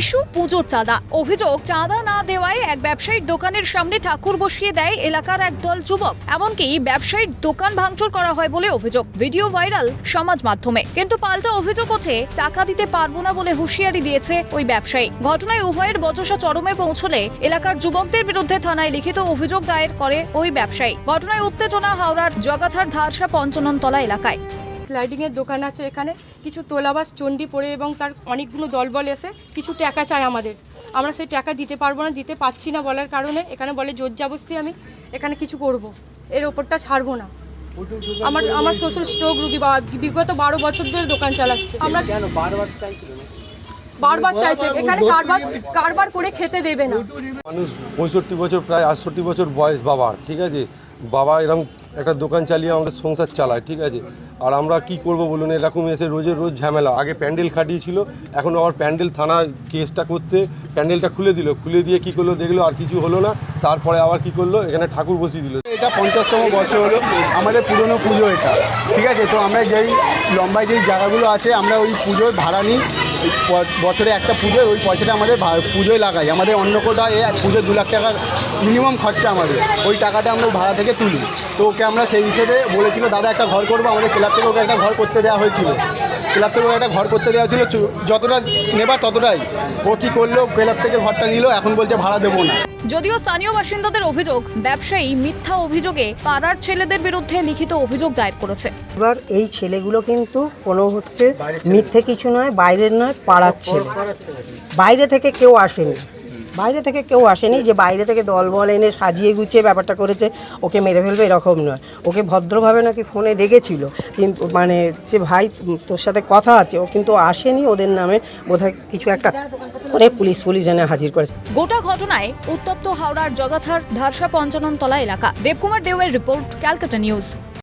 Issue, পুজোর চাঁদা। অভিযোগ, চাঁদা না দেওয়ায় এক ব্যবসায়ীর দোকানের সামনে ঠাকুর বসিয়ে দেয় এলাকার একদল যুবক। এমনকি ব্যবসায়ীর দোকান ভাঙচুর করা হয় বলে অভিযোগ। ভিডিও ভাইরাল সমাজ মাধ্যমে। কিন্তু পাল্টা অভিযোগ ওঠে, টাকা দিতে পারব না বলে হুঁশিয়ারি দিয়েছে ওই ব্যবসায়ী। ঘটনায় উভয়ের বচসা চরমে পৌঁছলে এলাকার যুবকদের বিরুদ্ধে থানায় লিখিত অভিযোগ দায়ের করে ওই ব্যবসায়ী। ঘটনায় উত্তেজনা হাওড়ার জগাছাড় ধারসা পঞ্চননতলা এলাকায়। স্লাইডিং এর দোকান আছে এখানে। কিছু তোলাবাস চণ্ডী পড়ে এবং তার অনেকগুলো দলবল এসে কিছু টাকা চায় আমাদের। আমরা সেই টাকা দিতে পারব না দিতে পারছি না বলার কারণে এখানে বলে জোর জাবস্তি আমি এখানে কিছু করব। এর ওপরটা ছাড়বো না। আমার আমার শ্বশুর স্ট্রোক রুগী বা বিগত বারো বছর ধরে দোকান চালাচ্ছে। আমরা কেন বারবার চাইছিল না বারবার চাইছে। এখানে কারবার কারবার করে খেতে দেবে না। মানুষ পঁয়ষট্টি বছর প্রায় আটষট্টি বছর বয়স বাবার ঠিক আছে? বাবা এরকম একটা দোকান চালিয়ে আমাদের সংসার চালায়, ঠিক আছে? আর আমরা কি করব বলুন? এরকম এসে রোজের রোজ ঝামেলা। আগে প্যান্ডেল খাটিয়েছিল, এখন আবার প্যান্ডেল থানায় কেসটা করতে প্যান্ডেলটা খুলে দিল। খুলে দিয়ে কি করল দেখল, আর কিছু হলো না। তারপরে আবার কি করল? এখানে ঠাকুর বসিয়ে দিল। এটা পঞ্চাশতম বছর হলো। আমাদের পুরনো পুজো এটা, ঠিক আছে? তো আমরা যেই, লম্বায় যেই জায়গাগুলো আছে, আমরা ওই পুজোর ভাড়া নিই। বছরে একটা পুজোয় ওই পয়সাটা আমাদের পুজোয় লাগাই। আমাদের অন্য কোটা এ পুজো দু লাখ টাকা মিনিমাম খরচা আমাদের। ওই টাকাটা আমরা ভাড়া থেকে তুলি। তো ওকে আমরা সেই হিসেবে বলেছিল, দাদা, একটা ঘর করব। আমাদের ক্লাব থেকে ওকে একটা ঘর করতে দেওয়া হয়েছিল। ক্লাব থেকে একটা ঘর করতে দেওয়া ছিল। যতটা নেবার ততটাই। ও কি করল ক্লাব থেকে ঘরটা নিল এখন বলছে ভাড়া দেবো না। যদিও স্থানীয় বাসিন্দাদের অভিযোগ ব্যবসায়ী মিথ্যা অভিযোগে পাড়ার ছেলেদের বিরুদ্ধে লিখিত অভিযোগ দায়ের করেছে। এবার এই ছেলেগুলো কিন্তু কোনো হচ্ছে মিথ্যে কিছু নয় বাইরের নয় পাড়ার ছেলে। বাইরে থেকে কেউ আসেনি। বাইরে থেকে কেউ আসেনি যে বাইরে থেকে দল বল এনে সাজিয়ে গুছিয়ে ব্যাপারটা করেছে, ওকে মেরে ফেলবে এরকম নয়। ওকে ভদ্রভাবে নাকি ফোনে ডেকেছিল, কিন্তু মানে যে ভাই তোর সাথে কথা আছে, ও কিন্তু আসেনি ওদের নামে, বোধহয় কিছু একটা করে পুলিশ পুলিশ এনে হাজির করেছে। গোটা ঘটনায় উত্তপ্ত হাওড়ার জগাছাড় ধারসা পঞ্চাননতলা এলাকা। দেবকুমার দেওয়ের রিপোর্ট ক্যালকাটা নিউজ।